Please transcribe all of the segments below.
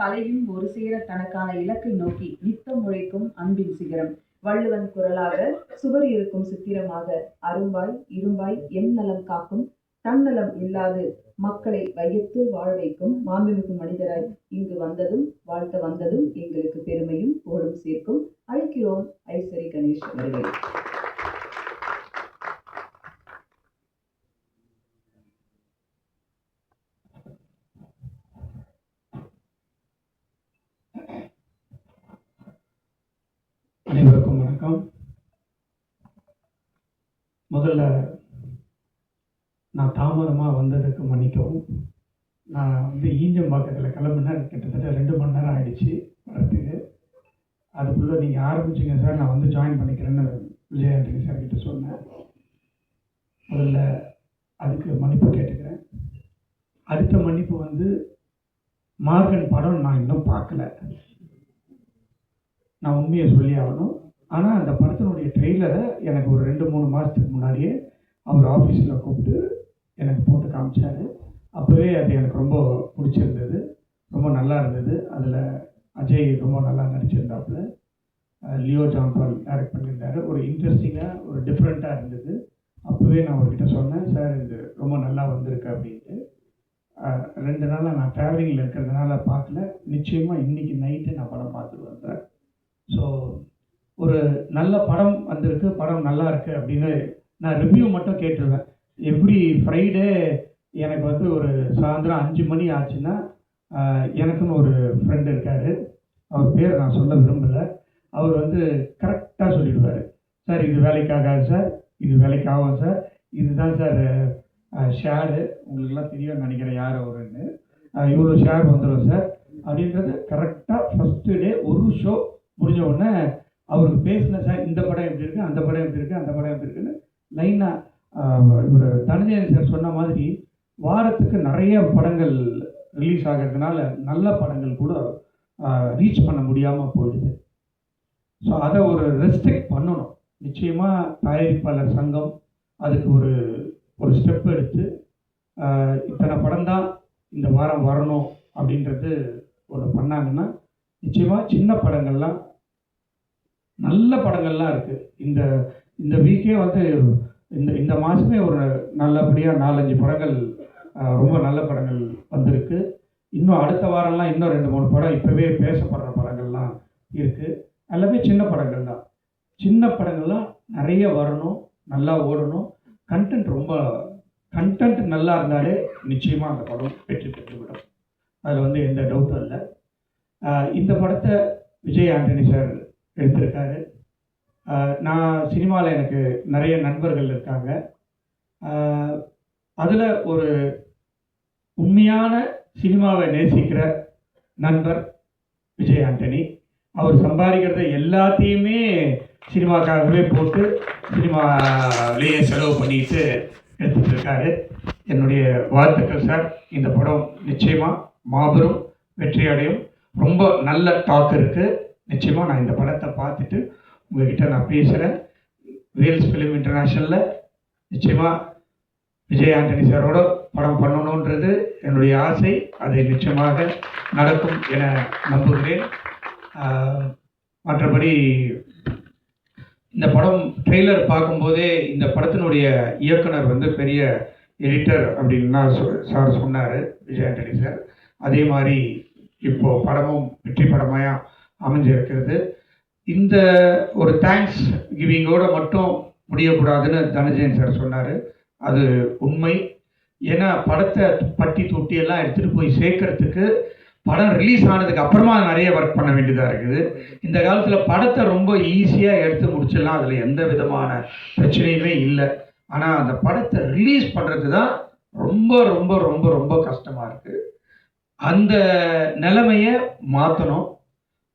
கலையும் ஒரு சேர தனக்கான இலக்கை நோக்கி நித்தம் உழைக்கும் அன்பின் சிகரம். வள்ளுவன் குரலாக சுவர் இருக்கும் சித்திரமாக அரும்பாய் இரும்பாய் எம் நலம் காக்கும் தன்னலம் இல்லாது மக்களை வையத்தில் வாழ வைக்கும் மாண்புமிகு மனிதராய் இங்கு வந்ததும் வாழ்த்த வந்ததும் எங்களுக்கு பெருமையும் புகழும் சேர்க்கும். அழைக்கிறோம் ஐஸ்வரி கணேஷ் அவர்களை அனைவருக்கும் வணக்கம். முதல்ல நான் தாமதமாக வந்ததுக்கு மன்னிக்கவும். நான் வந்து ஈஞ்சம்பாக்கத்தில் கிளம்புனேன் கிட்டத்தட்ட ரெண்டு மணி நேரம் ஆகிடுச்சு வரத்துக்கு அதுக்குள்ளே நீங்கள் ஆரம்பிச்சிங்க சார் நான் வந்து ஜாயின் பண்ணிக்கிறேன்னு விஜய் ஆண்டனி சார் கிட்ட சொன்னேன். முதல்ல அதுக்கு மன்னிப்பு கேட்டுக்கிறேன். அடுத்த மன்னிப்பு வந்து மார்கன் படம் நான் இன்னும் பார்க்கல. நான் உண்மையை சொல்லி ஆகணும் ஆனால் அந்த படத்தினுடைய ட்ரெய்லரை எனக்கு ஒரு ரெண்டு மூணு மாதத்துக்கு முன்னாடியே அவர் ஆஃபீஸில் கூப்பிட்டு எனக்கு போட்டு காமிச்சார். அப்போவே அது எனக்கு ரொம்ப பிடிச்சிருந்தது. ரொம்ப நல்லா இருந்தது. அதில் அஜய் ரொம்ப நல்லா நடிச்சிருந்தாப்புல. லியோ ஜான்பால் டேரக்ட் பண்ணியிருந்தாரு. ஒரு இன்ட்ரெஸ்டிங்காக ஒரு டிஃப்ரெண்ட்டாக இருந்தது. அப்போவே நான் அவர்கிட்ட சொன்னேன் சார் இது ரொம்ப நல்லா வந்திருக்கு அப்படின்ட்டு. ரெண்டு நாளாக நான் ட்ராவலிங்கில் இருக்கிறதுனால பார்க்கல. நிச்சயமாக இன்றைக்கி நைட்டு நான் படம் பார்த்துருவேன் வந்தேன் ஸோ ஒரு நல்ல படம் வந்திருக்கு படம் நல்லா இருக்குது அப்படின்னு நான் ரிவ்யூ மட்டும் கேட்டுருவேன். எவ்ரி ஃப்ரைடே எனக்கு வந்து ஒரு சாயந்தரம் அஞ்சு மணி ஆச்சுன்னா எனக்குன்னு ஒரு ஃப்ரெண்டு இருக்கார். அவர் பேர் நான் சொல்ல விரும்பலை. அவர் வந்து கரெக்டாக சொல்லிடுவார். சார் இது வேலைக்காகாது சார். இது வேலைக்காகும் சார். இதுதான் சார் ஷேரு உங்களுக்குலாம் தெரியும்னு நினைக்கிறேன் யார் அவருன்னு. இவ்வளோ ஷேர் வந்துடும் சார். அப்படின்றது கரெக்டாக ஃபஸ்ட்டு டே ஒரு ஷோ முடிஞ்ச உடனே அவருக்கு பேசின சார் இந்த படம் எப்படி இருக்குது அந்த படம் எப்படி இருக்குது அந்த படம் எப்படி இருக்குன்னு லைனாக ஒரு தனஞ்சயன் சார் சொன்ன மாதிரி வாரத்துக்கு நிறைய படங்கள் ரிலீஸ் ஆகிறதுனால நல்ல படங்கள் கூட ரீச் பண்ண முடியாமல் போயிடுது ஸோ அதை ஒரு ரெஸ்ட்ரிக்ட் பண்ணணும். நிச்சயமாக தயாரிப்பாளர் சங்கம் அதுக்கு ஒரு ஒரு ஸ்டெப் எடுத்து இத்தனை படம் தான் இந்த வாரம் வரணும் அப்படின்றது ஒன்று பண்ணாங்கன்னா நிச்சயமாக சின்ன படங்கள்லாம் நல்ல படங்கள்லாம் இருக்குது இந்த இந்த வீக்கே வந்து இந்த இந்த மாதமே ஒரு நல்லபடியாக நாலஞ்சு படங்கள் ரொம்ப நல்ல படங்கள் வந்திருக்கு. இன்னும் அடுத்த வாரம்லாம் இன்னும் ரெண்டு மூணு படம் இப்போவே பேசப்படுற படங்கள்லாம் இருக்குது எல்லாமே சின்ன படங்கள் தான். சின்ன படங்கள்லாம் நிறைய வரணும் நல்லா ஓடணும். கண்டென்ட் ரொம்ப கண்டென்ட் நல்லா இருந்தாலே நிச்சயமாக அந்த படம் வெற்றி பெற்றுவிடும். அதில் வந்து எந்த டவுட்டும் இல்லை. இந்த படத்தை விஜய் ஆண்டனி சார் எடுத்திருக்காரு. நான் சினிமாவில் எனக்கு நிறைய நண்பர்கள் இருக்காங்க. அதில் ஒரு உண்மையான சினிமாவை நேசிக்கிற நண்பர் விஜய் ஆண்டனி. அவர் சம்பாதிக்கிறத எல்லாத்தையுமே சினிமாக்காகவே போட்டு சினிமாலேயே செலவு பண்ணிட்டு எடுத்துகிட்டு இருக்காரு என்னுடைய வாழ்த்துக்கள் சார். இந்த படம் நிச்சயமாக மாபெரும் வெற்றி அடையும் ரொம்ப நல்ல டாக் இருக்குது நிச்சயமாக நான் இந்த படத்தை பார்த்துட்டு உங்ககிட்ட நான் பேசுகிறேன் வேல்ஸ் ஃபிலிம் இன்டர்நேஷனலில் நிச்சயமாக விஜய் ஆண்டனி சாரோட படம் பண்ணணுன்றது என்னுடைய ஆசை. அது நிச்சயமாக நடக்கும் என நம்புகிறேன். மற்றபடி இந்த படம் ட்ரெய்லர் பார்க்கும்போதே இந்த படத்தினுடைய இயக்குனர் வந்து பெரிய எடிட்டர் அப்படின்னா சார் சொன்னார் விஜய் ஆண்டனி சார் அதே மாதிரி இப்போது படமும் வெற்றி படமாக அமைஞ்சிருக்கிறது. இந்த ஒரு தேங்க்ஸ் கிவிங்கோட மட்டும் முடியக்கூடாதுன்னு தனஜயன் சார் சொன்னார். அது உண்மை. ஏன்னா படத்தை பட்டி தொட்டி எல்லாம் எடுத்துகிட்டு போய் சேர்க்கறதுக்கு படம் ரிலீஸ் ஆனதுக்கு அப்புறமா நிறைய ஒர்க் பண்ண வேண்டியதாக இருக்குது. இந்த காலத்தில் படத்தை ரொம்ப ஈஸியாக எடுத்து முடிச்சிடலாம். அதில் எந்த விதமான பிரச்சனையுமே இல்லை. ஆனால் அந்த படத்தை ரிலீஸ் பண்ணுறது தான் ரொம்ப ரொம்ப ரொம்ப ரொம்ப கஷ்டமாக இருக்குது அந்த நிலைமையை மாற்றணும்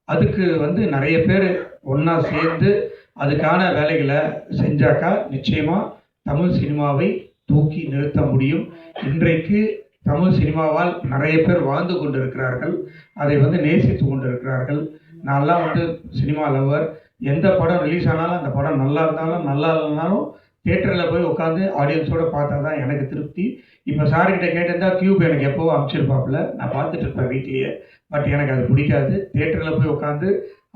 அதுக்கு வந்து நிறைய பேர் ஒன்றா சேர்ந்து அதுக்கான வேலைகளை செஞ்சாக்கா நிச்சயமாக தமிழ் சினிமாவை தூக்கி நிறுத்த முடியும். இன்றைக்கு தமிழ் சினிமாவால் நிறைய பேர் வாழ்ந்து கொண்டிருக்கிறார்கள். அதை வந்து நேசித்து கொண்டிருக்கிறார்கள். நான்லாம் வந்து சினிமா லவர். எந்த படம் ரிலீஸ் ஆனாலும் அந்த படம் நல்லா இருந்தாலும் நல்லா இல்லைனாலும் தேட்டரில் போய் உட்காந்து ஆடியன்ஸோட பார்த்தா தான் எனக்கு திருப்தி. இப்போ சார்கிட்ட கேட்டிருந்தா கியூப் எனக்கு எப்போவும் அனுப்பிச்சிருப்பாப்புல. நான் பார்த்துட்டு இருப்பேன் வீட்லேயே. பட் எனக்கு அது பிடிக்காது. தேட்டரில் போய் உட்காந்து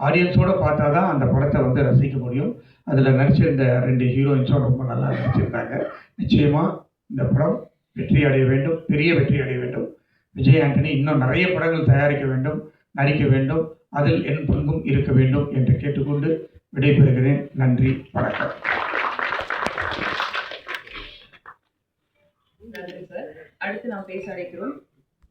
ஆடியன்ஸோட பார்த்தா தான் அந்த படத்தை வந்து ரசிக்க முடியும். அதில் நடிச்சிருந்த ரெண்டு ஹீரோயின்ஸும் ரொம்ப நல்லா நடிச்சிருக்காங்க. நிச்சயமாக இந்த படம் வெற்றி அடைய வேண்டும். பெரிய வெற்றி அடைய வேண்டும். விஜய் ஆண்டனி இன்னும் நிறைய படங்கள் தயாரிக்க வேண்டும் நடிக்க வேண்டும். அதில் என் பங்கும் இருக்க வேண்டும் என்று கேட்டுக்கொண்டு விடைபெறுகிறேன். நன்றி வணக்கம். அடுத்து நாம் பேச அழைக்கிறோம்